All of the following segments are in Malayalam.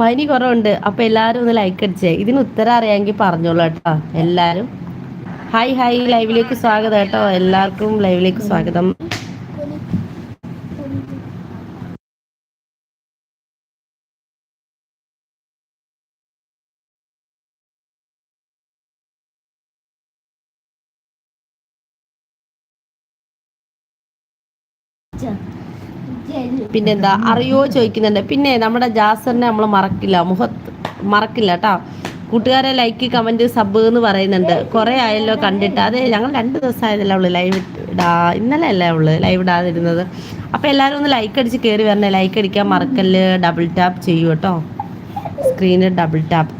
പനി കുറവുണ്ട്. അപ്പൊ എല്ലാരും ഒന്ന് ലൈക്ക് അടിച്ചേ. ഇതിന് ഉത്തരം അറിയാമെങ്കിൽ പറഞ്ഞോളൂ കേട്ടോ. എല്ലാരും ഹായ് ഹായ് ലൈവിലേക്ക് സ്വാഗതം കേട്ടോ. എല്ലാവർക്കും ലൈവിലേക്ക് സ്വാഗതം. പിന്നെന്താ? അറിയോ? ചോദിക്കുന്നുണ്ട്. പിന്നെ നമ്മുടെ ജാസറിനെ നമ്മൾ മറക്കില്ല. മുഖത്ത് മറക്കില്ല കേട്ടോ കൂട്ടുകാരെ ലൈക്ക് കമന്റ് സബ് എന്ന് പറയുന്നുണ്ട്. കുറെ ആയല്ലോ കണ്ടിട്ട്. അതെ ഞങ്ങൾ രണ്ട് ദിവസമായതല്ലേ ഉള്ളു ലൈവ് ഇടാ. ഇന്നലെ അല്ലേ ഉള്ളു ലൈവ് ഇടാതിരുന്നത്? അപ്പൊ എല്ലാവരും ഒന്ന് ലൈക്ക് അടിച്ച് കയറി വരണേ. ലൈക്ക് അടിക്കാൻ മറക്കല്ല്. ഡബിൾ ടാപ്പ് ചെയ്യൂ കേട്ടോ സ്ക്രീനിൽ ഡബിൾ ടാപ്പ്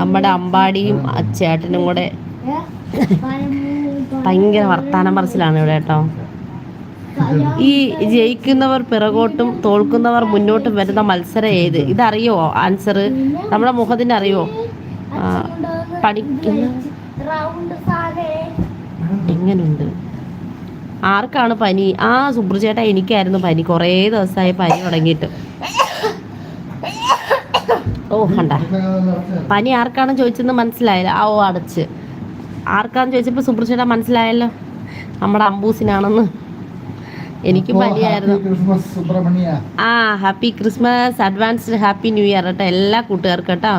നമ്മുടെ അമ്പാടിയും അച്ചേട്ടനും കൂടെ ഭയങ്കര വർത്താനം പറച്ചിലാണ് ഇവിടെ കേട്ടോ. ഈ ജയിക്കുന്നവർ പിറകോട്ടും തോൽക്കുന്നവർ മുന്നോട്ടും വരുന്ന മത്സരം ഏത്? ഇതറിയോ? ആൻസർ നമ്മുടെ മുഖത്തിന് അറിയോ? എങ്ങനുണ്ട്? ആർക്കാണ് പനി? ആ സുബ്രചേട്ടാ എനിക്കായിരുന്നു പനി. കുറേ ദിവസമായി പനി തുടങ്ങിയിട്ട്. ഓ കണ്ട. പനി ആർക്കാണ് ചോദിച്ചെന്ന് മനസ്സിലായില്ല. ആ ഓ അടച്ച്. ആർക്കാന്ന് ചോദിച്ചപ്പോൾ സുബ്രചേട്ടാ മനസ്സിലായല്ലോ. നമ്മുടെ അമ്പൂസിനാണെന്ന്. എനിക്ക് പനിയായിരുന്നു. ആ happy Christmas advanced happy new year കേട്ടോ എല്ലാ കൂട്ടുകാർക്കും കേട്ടോ.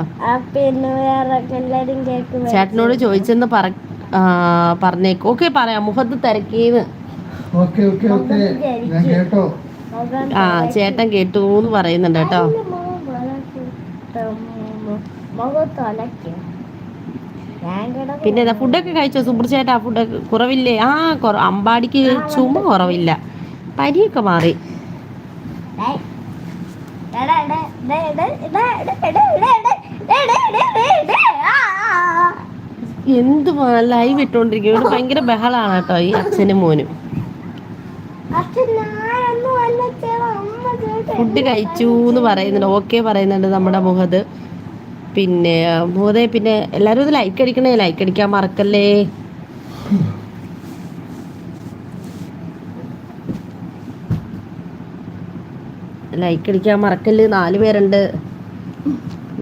ചേട്ടനോട് ചോദിച്ചെന്ന് പറ പറഞ്ഞേക്ക്. ഓക്കെ പറയാം. മുഖത്ത് തിരക്കിയത് ഓക്കെ ഓക്കെ ഓക്കെ. ഞാൻ കേട്ടോ. ആ ചേട്ടൻ കേട്ടു. എന്ന് പറയുന്നുണ്ട് കേട്ടോ പിന്നെ ഫുഡൊക്കെ കഴിച്ചോ സുബ്രച്ചേട്ടാ ഫുഡൊക്കെ കുറവില്ലേ ആ അമ്പാടിക്ക് ചുമ കുറവില്ല പരിയൊക്കെ മാറി എന്ത് ലൈവ് ഇട്ടോണ്ടിരിക്കും ഇവിടെ ഭയങ്കര ബഹളാണ് കേട്ടോ ഈ അച്ഛനും മോനും ഫുഡ് കഴിച്ചു എന്ന് പറയുന്നുണ്ട് ഓക്കെ പറയുന്നുണ്ട് നമ്മുടെ മുഖത്ത് പിന്നെ മുഖത്തെ പിന്നെ എല്ലാവരും ലൈക്ക് അടിക്കണേ ലൈക്ക് അടിക്കാൻ മറക്കല്ലേ? ലൈക്ക് അടിക്കാൻ മറക്കല്ലേ നാല് പേരുണ്ട്.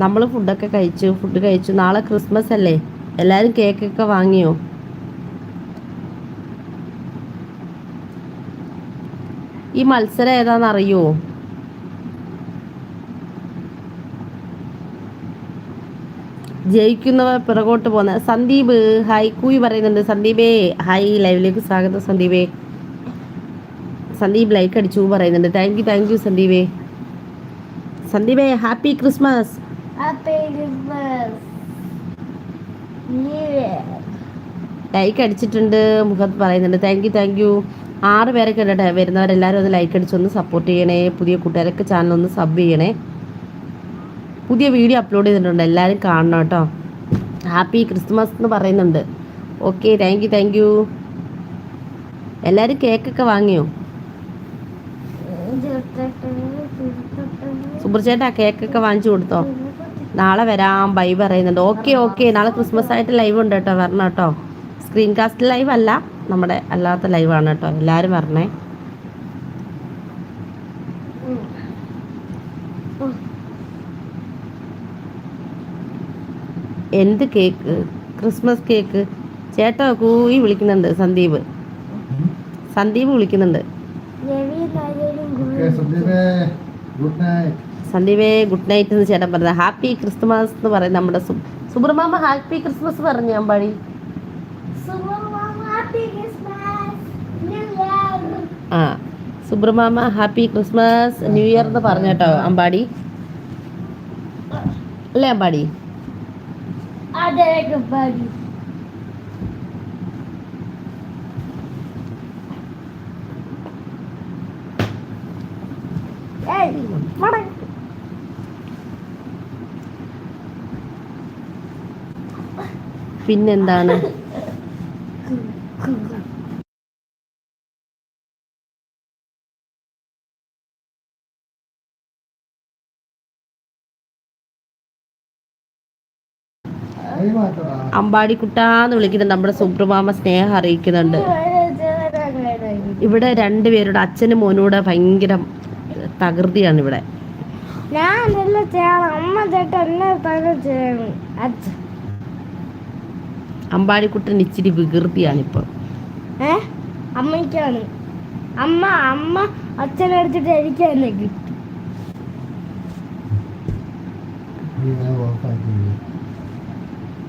നമ്മൾ ഫുഡൊക്കെ കഴിച്ചു ഫുഡ് കഴിച്ചു. നാളെ ക്രിസ്മസ് അല്ലേ? എല്ലാവരും കേക്കൊക്കെ വാങ്ങിയോ? ഈ മത്സരം ഏതാണെന്ന് ജയിക്കുന്നവർ പിറകോട്ട് പോകുന്ന സന്ദീപ് ഹായ് കൂയി പറയുന്നുണ്ട്. സന്ദീപേ ഹായ് ലൈവിലേക്ക് സ്വാഗതം സന്ദീപേ. സന്ദീപ് ലൈക്ക് അടിച്ചു പറയുന്നുണ്ട്. താങ്ക് യു താങ്ക് യു സന്ദീപേ. സന്ദീപേ ഹാപ്പി ക്രിസ്മസ്. ലൈക്ക് അടിച്ചിട്ടുണ്ട് മുഖത്ത് പറയുന്നുണ്ട്. താങ്ക് യു താങ്ക് യു ആറ് പേരൊക്കെ ഉണ്ട് വരുന്നവരെല്ലാവരും ഒന്ന് ലൈക്ക് അടിച്ചൊന്ന് സപ്പോർട്ട് ചെയ്യണേ. പുതിയ കൂട്ടുകാരൊക്കെ ചാനൽ ഒന്ന് സബ് ചെയ്യണേ. പുതിയ വീഡിയോ അപ്ലോഡ് ചെയ്തിട്ടുണ്ട്. എല്ലാവരും കാണണം കേട്ടോ. ഹാപ്പി ക്രിസ്മസ് എന്ന് പറയുന്നുണ്ട്. Okay thank you thank you എല്ലാവരും കേക്കൊക്കെ വാങ്ങിയോ? സുബ്രചേട്ടാ കേക്കൊക്കെ വാങ്ങിച്ചു കൊടുത്തോ? നാളെ വരാം ബൈ പറയുന്നുണ്ട്. ഓക്കെ ഓക്കെ നാളെ ക്രിസ്മസ് ആയിട്ട് ലൈവ് ഉണ്ട് കേട്ടോ. വരണം കേട്ടോ. സ്ക്രീൻ കാസ്റ്റ് ലൈവ് അല്ല നമ്മുടെ അല്ലാത്ത ലൈവാണ് കേട്ടോ. എല്ലാവരും വരണേ. എന്ത് കേക്ക് ക്രിസ്മസ് കേക്ക് ചേട്ടാ കൂയി വിളിക്കുന്നുണ്ട് സന്ദീപ്. സന്ദീപ് വിളിക്കുന്നുണ്ട്. സന്ദീപേ ഗുഡ് നൈറ്റ് സന്ദീപേ ഗുഡ് നൈറ്റ് എന്ന് ചേട്ടൻ പറഞ്ഞത് ഹാപ്പി ക്രിസ്മസ് എന്ന് പറയും നമ്മുടെ സു- സുബ്രഹ്മമ്മ ഹാപ്പി ക്രിസ്മസ് പറഞ്ഞു ഞാൻ പാടി ആ സുബ്രഹ്മമ്മ ഹാപ്പി ക്രിസ്മസ് ന്യൂ ഇയർ എന്ന് പറഞ്ഞു കേട്ടോ അമ്പാടി? അല്ലേ Ambadi? Adega Buddy. Hey, mama. പിന്നെന്താണ് പാമ്പാടിക്കുട്ടാന്ന് വിളിക്കുന്നുണ്ട് നമ്മുടെ സുബ്രമാമ സ്നേഹം അറിയിക്കുന്നുണ്ട്. ഇവിടെ രണ്ടുപേരുടെ അച്ഛനും മോനൂടെ ഭയങ്കര തകൃതിയാണ് ഇവിടെ. ഞാൻ അമ്മ അമ്പാടിക്കുട്ടൻ ഇച്ചിരി വികൃതിയാണ് ഇപ്പൊ അമ്മയ്ക്കാണ്. അമ്മ അമ്മ അച്ഛനെ എടുത്തിട്ട് എനിക്ക് തന്നെ കിട്ടി.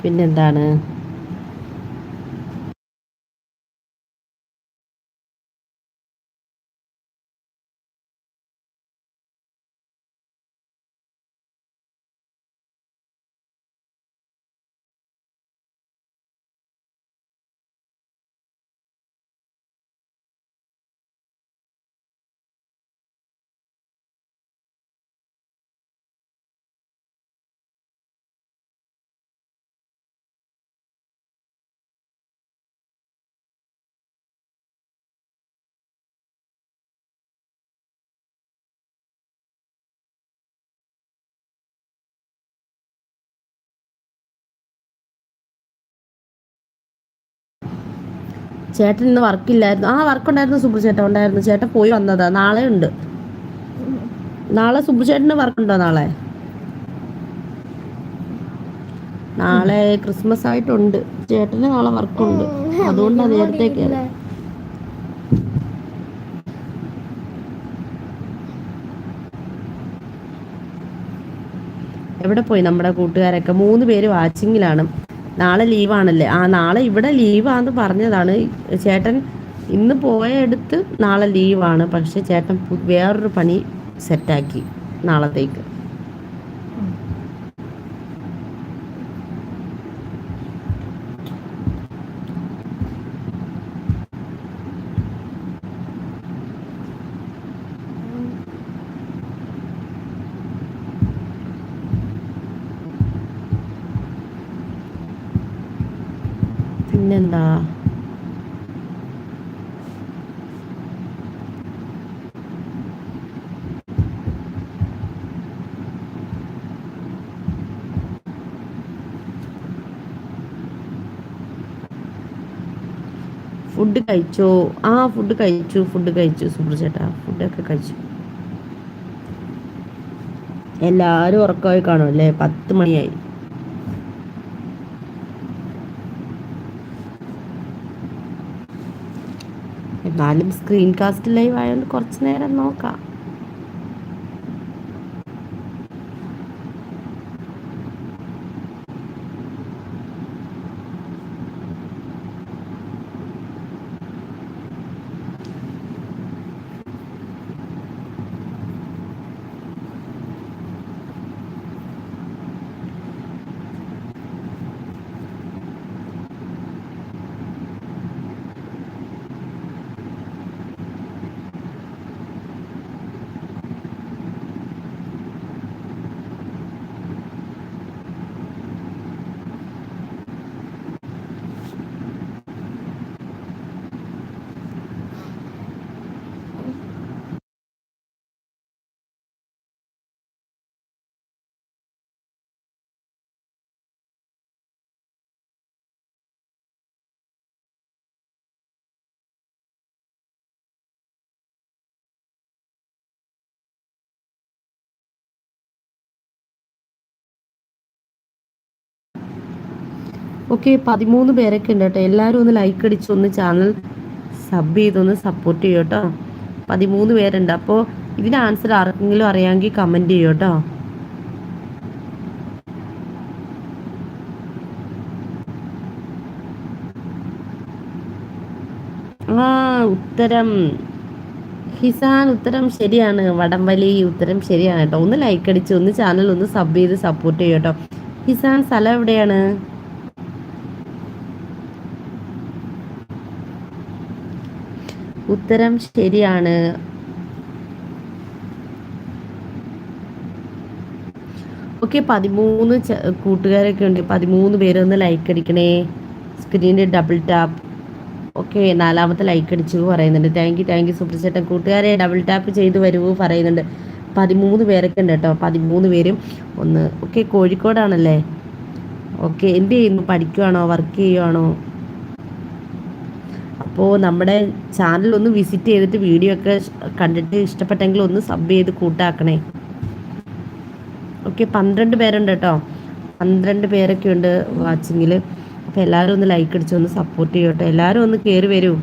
പിന്നെന്താണ്? ചേട്ടൻ ഇന്ന് വർക്കില്ലായിരുന്നു ആ വർക്ക് ഉണ്ടായിരുന്നു സുബ്രു ചേട്ടൻ ഉണ്ടായിരുന്നു. ചേട്ടൻ പോയി വന്നതാ. നാളെ ഉണ്ട്. നാളെ സുബ്രു ചേട്ടന് വർക്ക് ഉണ്ടോ നാളെ? നാളെ ക്രിസ്മസ് ആയിട്ടുണ്ട്. ചേട്ടന് നാളെ വർക്കുണ്ട് അതുകൊണ്ടാണ് നേരത്തെ കയറി എവിടെ പോയി നമ്മുടെ കൂട്ടുകാരൊക്കെ? മൂന്ന് പേര് വാച്ചിങ്ങിലാണ് നാളെ ലീവാണല്ലേ? ആ നാളെ ഇവിടെ ലീവാന്ന് പറഞ്ഞതാണ്. ചേട്ടൻ ഇന്ന് പോയടുത്ത് നാളെ ലീവാണ്. പക്ഷെ ചേട്ടൻ വേറൊരു പണി സെറ്റാക്കി നാളത്തേക്ക്. പിന്നെന്താ? ഫുഡ് കഴിച്ചോ? ആ ഫുഡ് കഴിച്ചു ഫുഡ് കഴിച്ചു സുബ്രു ചേട്ടാ. ഫുഡൊക്കെ കഴിച്ചു. എല്ലാവരും ഉറക്കമായി കാണും അല്ലേ? പത്ത് മണിയായി. എന്നാലും സ്ക്രീൻ കാസ്റ്റ് ലൈവ് ആയതുകൊണ്ട് കുറച്ച് നേരം നോക്കാം. ഓക്കെ പതിമൂന്ന് പേരൊക്കെ ഉണ്ട് കേട്ടോ. എല്ലാവരും ഒന്ന് ലൈക്ക് അടിച്ച് ഒന്ന് ചാനൽ സബ് ചെയ്തൊന്ന് സപ്പോർട്ട് ചെയ്യും കേട്ടോ. പതിമൂന്ന് പേരുണ്ട്. അപ്പോൾ ഇതിന്റെ ആൻസർ ആർക്കെങ്കിലും അറിയാമെങ്കിൽ കമന്റ് ചെയ്യും കേട്ടോ. ആ ഉത്തരം. ഹിസാൻ ഉത്തരം ശരിയാണ്. വടംവലി ഉത്തരം ശരിയാണ് കേട്ടോ. ഒന്ന് ലൈക്ക് അടിച്ച് ഒന്ന് ചാനൽ ഒന്ന് സബ് ചെയ്ത് സപ്പോർട്ട് ചെയ്യൂ കേട്ടോ. ഹിസാൻ സ്ഥലം എവിടെയാണ്? ഉത്തരം ശരിയാണ്. ഓക്കെ പതിമൂന്ന് കൂട്ടുകാരൊക്കെ ഉണ്ട്. പതിമൂന്ന് ഒന്ന് ലൈക്ക് അടിക്കണേ. സ്ക്രീനിൽ ഡബിൾ ടാപ്പ് ഓക്കെ നാലാമത്തെ ലൈക്ക് അടിച്ചു പറയുന്നുണ്ട്. Thank you thank you super ചേട്ടൻ. കൂട്ടുകാരെ ഡബിൾ ടാപ്പ് ചെയ്ത് വരുമോ പറയുന്നുണ്ട്. പതിമൂന്ന് പേരൊക്കെ ഉണ്ട് കേട്ടോ. പതിമൂന്ന് പേരും ഒന്ന് ഓക്കെ കോഴിക്കോടാണല്ലേ? ഓക്കെ എന്ത് ചെയ്യുന്നു? പഠിക്കുവാണോ? വർക്ക് ചെയ്യുവാണോ? അപ്പോൾ നമ്മുടെ ചാനൽ ഒന്ന് വിസിറ്റ് ചെയ്തിട്ട് വീഡിയോ ഒക്കെ കണ്ടിട്ട് ഇഷ്ടപ്പെട്ടെങ്കിൽ ഒന്ന് സബ് ചെയ്ത് കൂട്ടാക്കണേ. ഓക്കെ പന്ത്രണ്ട് പേരുണ്ട് കേട്ടോ. പന്ത്രണ്ട് പേരൊക്കെ ഉണ്ട് വാച്ചിങ്ങിൽ. അപ്പോൾ എല്ലാവരും ഒന്ന് ലൈക്ക് അടിച്ച് ഒന്ന് സപ്പോർട്ട് ചെയ്യട്ടോ. എല്ലാവരും ഒന്ന് കയറി വരൂ.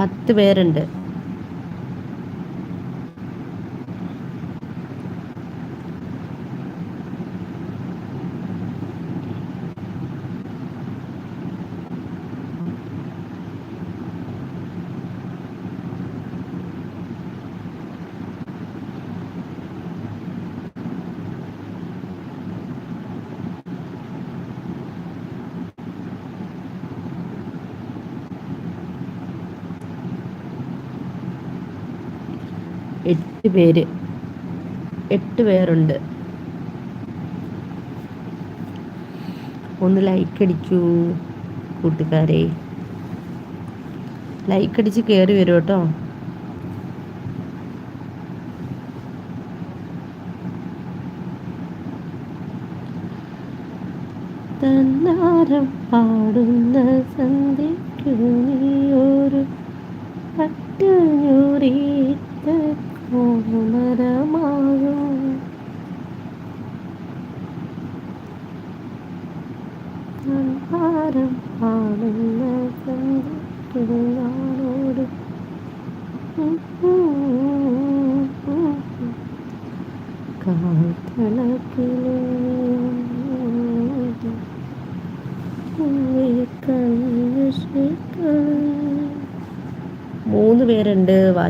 പത്ത് പേരുണ്ട് എട്ട് പേര്. എട്ട് പേരുണ്ട്. ഒന്ന് ലൈക്ക് അടിക്കൂ കൂട്ടുകാരെ. ലൈക്ക് അടിച്ച് കയറി വരും കേട്ടോ. തന്നാരം പാടുന്ന സന്ധ്യയ്ക്കു നീ പട്ടുഞ്ഞൂറിത്ത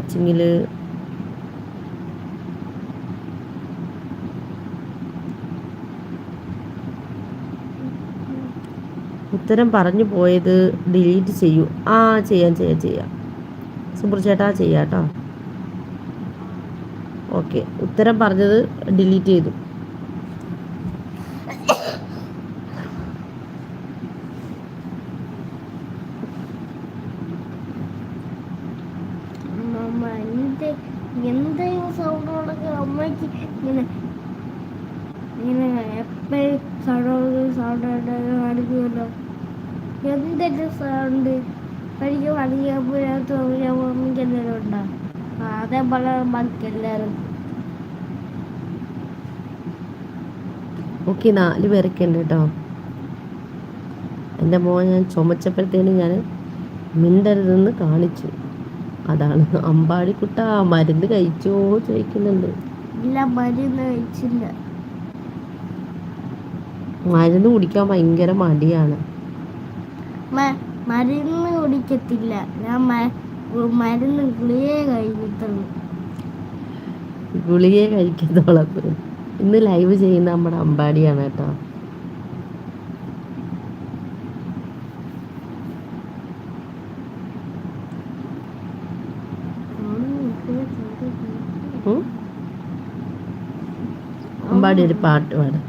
പേരുണ്ട് വാച്ചിങ്ങിൽ ഉത്തരം പറഞ്ഞു പോയത് ഡിലീറ്റ് ചെയ്യൂ. ആ ചെയ്യാം ചെയ്യാം ചെയ്യാം. സുബ്ര ചേട്ടാ ചെയ്യാം കേട്ടോ. ഓക്കെ ഉത്തരം പറഞ്ഞത് ഡിലീറ്റ് ചെയ്തു അമ്മ എന്ത് എന്തെങ്കിലും സൗണ്ടുകളൊക്കെ അമ്മയ്ക്ക് ഇങ്ങനെ ഇങ്ങനെ എപ്പോഴും സൗണ്ട് സൗണ്ട് കാണിക്കുമല്ലോ എന്തൊക്കെ സൗണ്ട് എനിക്ക് മണിയാകുമ്പോഴത്ത് അമ്മയ്ക്ക് എന്തെങ്കിലും ഉണ്ടോ അതേപോലെ ബാക്കി എല്ലാവരും ഓക്കെ നാല് പേരൊക്കെ ഉണ്ട് കേട്ടോ. എന്റെ മോൻ ഞാൻ ചുമച്ചപ്പോഴത്തേനും ഞാൻ മിണ്ടരുതെന്ന് കാണിച്ചു. അതാണ് അമ്പാടി അമ്പാടിക്കുട്ട മരുന്ന് കഴിച്ചോ ചോദിക്കുന്നുണ്ട്. ഇല്ല മരുന്ന് കഴിച്ചില്ല. മരുന്ന് കുടിക്കാൻ ഭയങ്കര മടിയാണ്. മരുന്ന് കുടിക്കത്തില്ല. ഞാൻ മരുന്ന് ഗുളികയെ കഴിക്കത്തുള്ളൂ. ഗുളികയെ കഴിക്കത്തോളം. ഇന്ന് ലൈവ് ചെയ്യുന്ന നമ്മുടെ അമ്പാടിയാണ് കേട്ടോ? അമ്പാടി ഒരു പാട്ട് പാടും.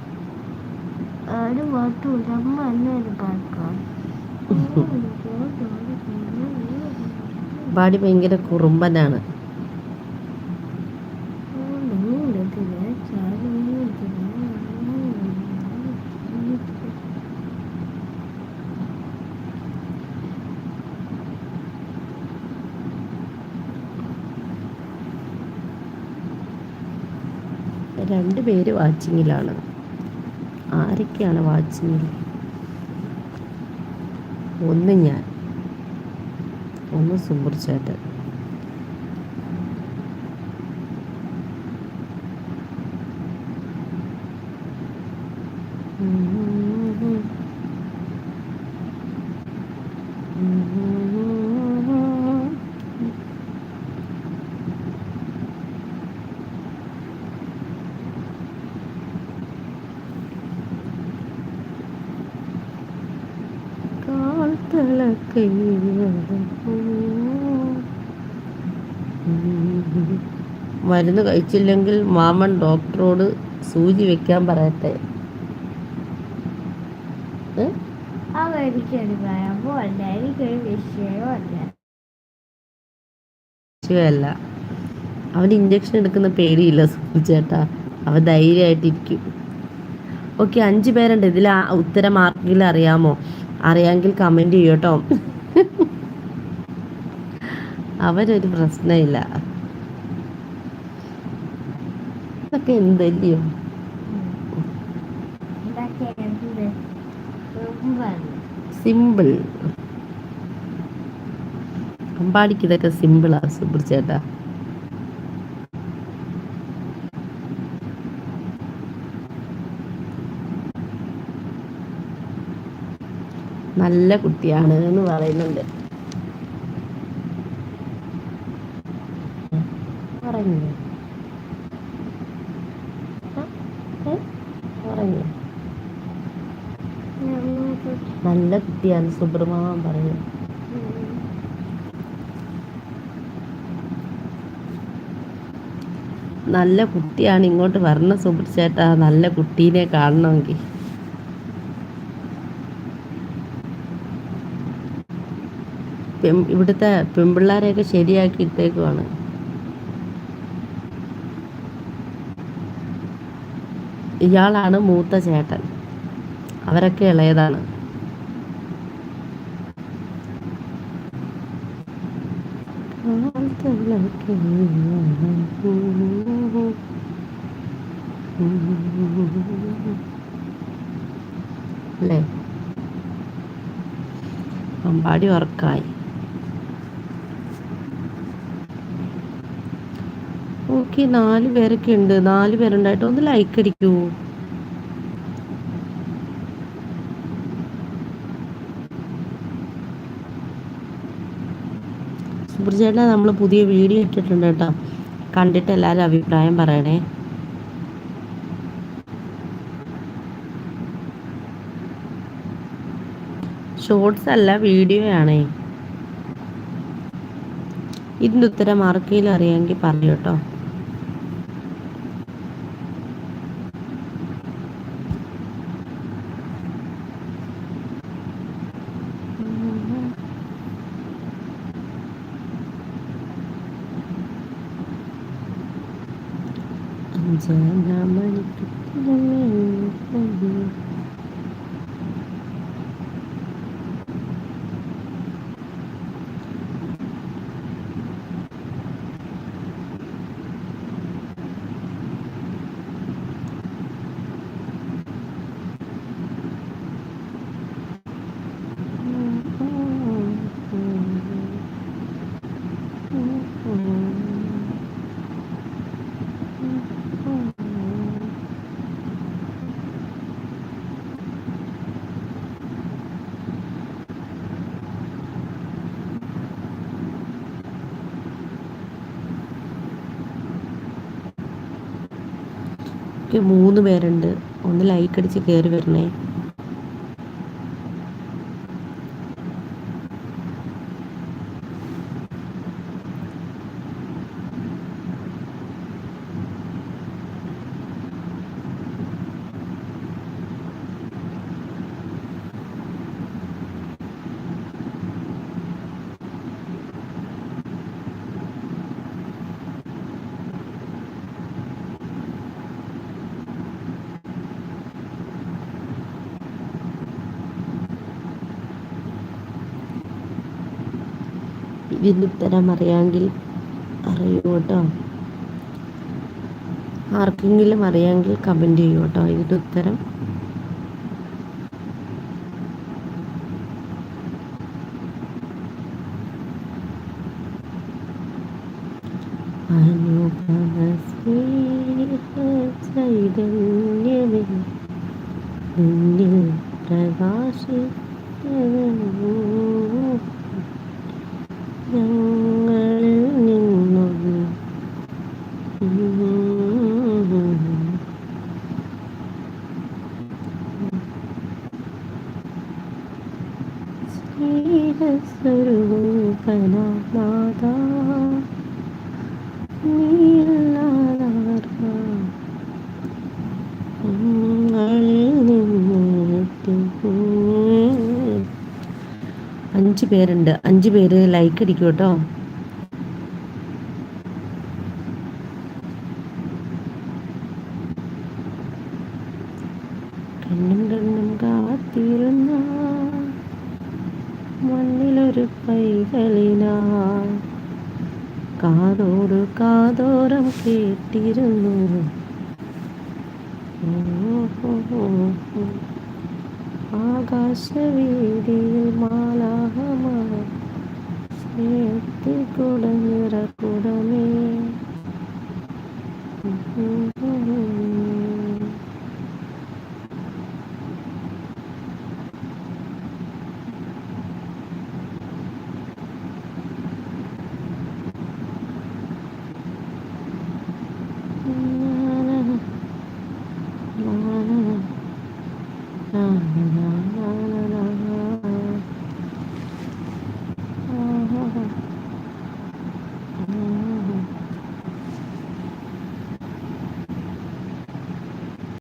ഒരു പാട്ടും അമ്മ എന്നൊരു ഒരു പാട്ടാണ് അമ്പാടി ഭയങ്കര കുറുമ്പനാണ്. രണ്ട് പേര് വാച്ചിങ്ങിലാണ്. ആരൊക്കെയാണ് വാച്ചിങ്ങിൽ? ഒന്ന് ഞാൻ. ഒന്ന് സുബർ ചേട്ടൻ. മരുന്ന് കഴിച്ചില്ലെങ്കിൽ മാമൻ ഡോക്ടറോട് സൂചി വെക്കാൻ പറയട്ടെ. എനിക്കൊരു വിഷയമോ അല്ല വിഷയമല്ല. അവന് ഇഞ്ചക്ഷൻ എടുക്കുന്ന പേടിയില്ല സൂചിച്ചേട്ടാ ചേട്ടാ. അവൻ ധൈര്യമായിട്ടിരിക്കും. ഓക്കെ അഞ്ച് പേരുണ്ട് ഇതിൽ ഉത്തരം ആർക്കെങ്കിലും അറിയാമോ അറിയാമെങ്കിൽ കമന്റ് ചെയ്യൂ കേട്ടോ അവരൊരു പ്രശ്നമില്ല. ഇതൊക്കെ എന്തല്ലയോ. സിമ്പിൾ അമ്പാടിക്ക് ഇതൊക്കെ സിമ്പിളാ സുബിർ നല്ല കുട്ടിയാണ് എന്ന് പറയുന്നുണ്ട്. നല്ല കുട്ടിയാണ് സുബ്രഹ്മാൻ പറഞ്ഞു. നല്ല കുട്ടിയാണ് ഇങ്ങോട്ട് വരണം സുബ്രചേട്ടാ നല്ല കുട്ടീനെ കാണണമെങ്കിൽ. ഇവിടുത്തെ പെൺപിള്ളേരെയൊക്കെ ശരിയാക്കി ഇട്ടേക്കുവാണ്. ഇയാളാണ് മൂത്ത ചേട്ടൻ. അവരൊക്കെ ഇളയതാണ്. അല്ലേ? അമ്പാടി ഉറക്കായി. ഓക്കെ നാല് പേരൊക്കെ ഉണ്ട്. നാല് പേരുണ്ടായിട്ട് ഒന്ന് ലൈക്ക് അടിക്കൂ. സുബ്രചേട്ടാ നമ്മൾ പുതിയ വീഡിയോ ഇട്ടിട്ടുണ്ട് കേട്ടോ. കണ്ടിട്ട് എല്ലാവരും അഭിപ്രായം പറയണേ. ഷോർട്സ് അല്ല വീഡിയോ ആണേ. ഇതിന്റെ ഉത്തരം ആർക്കെങ്കിലും അറിയാമെങ്കിൽ പറയൂ കേട്ടോ അഞ്ചാം മണിക്ക് ഒക്കെ മൂന്ന് പേരുണ്ട്. ഒന്ന് ലൈക്ക് അടിച്ച് കയറി വരണേ. ഉത്തരം അറിയാമെങ്കിൽ അറിയൂ കേട്ടോ ആർക്കെങ്കിലും അറിയാമെങ്കിൽ കമന്റ് ചെയ്യൂ കേട്ടോ ഇതിന്റെ ഉത്തരം അനുപമ സ്നേഹ ചൈതന്യമേ അഞ്ച് പേര് ലൈക്ക് അടിക്കും കേട്ടോ. കണ്ണും കണ്ണും കാത്തിരുന്ന മണ്ണിലൊരു പൈകളിനാ കാതോട് കാതോരം കേട്ടിരുന്നു. ആകാശവീതിയിൽ മാലാഹമാ സ്നേഹത്തിൽ കുടനിറക്കുടമേ